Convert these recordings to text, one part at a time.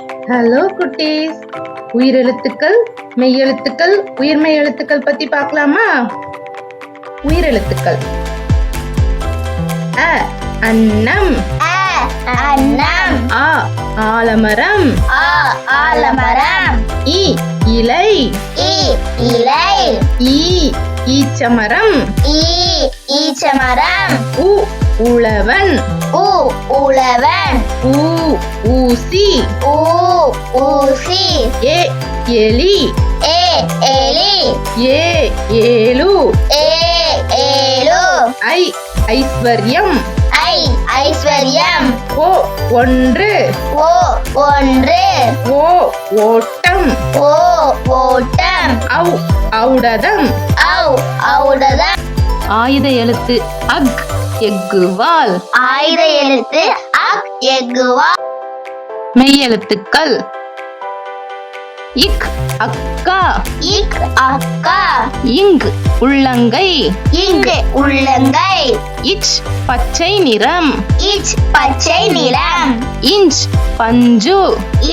Hello குட்டீஸ். உயிரெழுத்துக்கள் மெய்யெழுத்துக்கள் உயிர்மெய் எழுத்துக்கள் பத்தி பார்க்கலாமா? உயிரெழுத்துக்கள். அ அன்னம். அ அன்னம். ஆ ஆலமரம். ஆ ஆலமரம். இ இலை. இ இலை. ஈ ஈச்சமரம். ஈ ஈச்சமரம். உ உழவன். உ உழவன். ஊ ஊசி. ஊ ஊசி ஏ எலி. ஏ எலி. ஏ ஏலு. ஏ ஏலு. ஐ ஐஸ்வர்யம். ஐ ஐஸ்வர்யம். ஓ ஒன்று. ஓ ஒன்று. ஓ ஓட்டம். ஓ ஓட்டம். ஔ ஔடதம். ஔ ஔடதம். ஆயுத எழுத்து அக் எக்குவால் ஆயுத எழுத்து அக் எக்குவா மெய்யெழுத்துக்கள் இக் அக்கா. இக் அக்கா. இங் உள்ளங்கை. இங்கு உள்ளங்கை. இச் பச்சை நிறம். இச் பச்சை நிறம். இஞ்ச் பஞ்சு.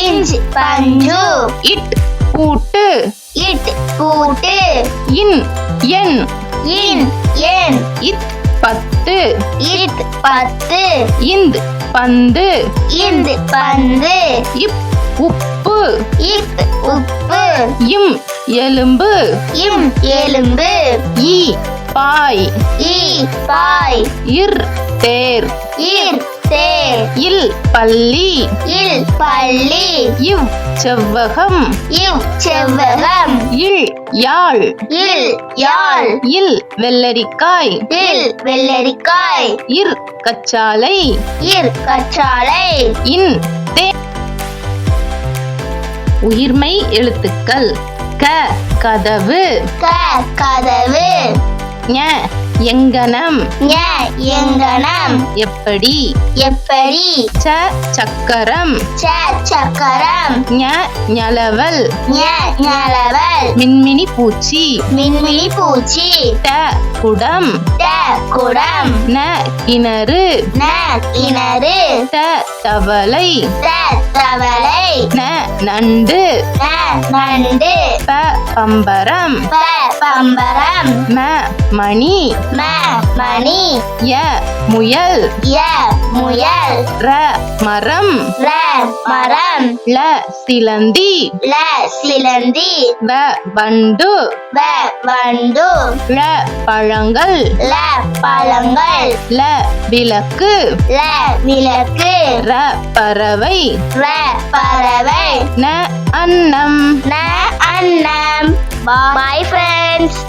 இஞ்ச் பஞ்சு. இட் பூட்டு. இட் பூட்டு. இன் எண் இன் எண் இத் பத்து. இட் பத்து. இந்த் பந்து. இந்த் பந்து. இப் உப்பு. இப் உப்பு. இம் எலும்பு. இம் எலும்பு. ஈ பாய். ஈ பாய். இர் தேர். இர் தேர். இல் பள்ளி. இல் பள்ளி. இவ் செவ்வகம். இவ் செவ்வகம். இல் யாழ். இல் யாழ். இல் வெள்ளரிக்காய். இல் வெள்ளரிக்காய். இர் கச்சாலை. இர் கற்றாழை இன் தே உயிர்மை எழுத்துக்கள். க கதவு. க கதவு. ஞ எங்கனம்? எங்கனம். எப்படி? எப்படி? ச சக்கரம். ச சக்கரம். ஞ ஞலவல். ஞ ஞலவல். மின்மினி பூச்சி. மின்மினி பூச்சி. ட குடம். ட குடம். ந கிணறு. ந கிணறு. த தவளை. த தவளை. ந நண்டு. ந நண்டு. ப பம்பரம். ப பம்பரம். ம மணி. ம மணி ய முயல். ய முயல். ர மரம். ர மரம். ல சிலந்தி. ல சிலந்தி. வ வண்டு. வ வண்டு. ல பழங்கள். ல பழங்கள். ல விளக்கு. ல விளக்கு. ர பறவை. ர பறவை. ந அன்னம். ந அன்னம். Bye friends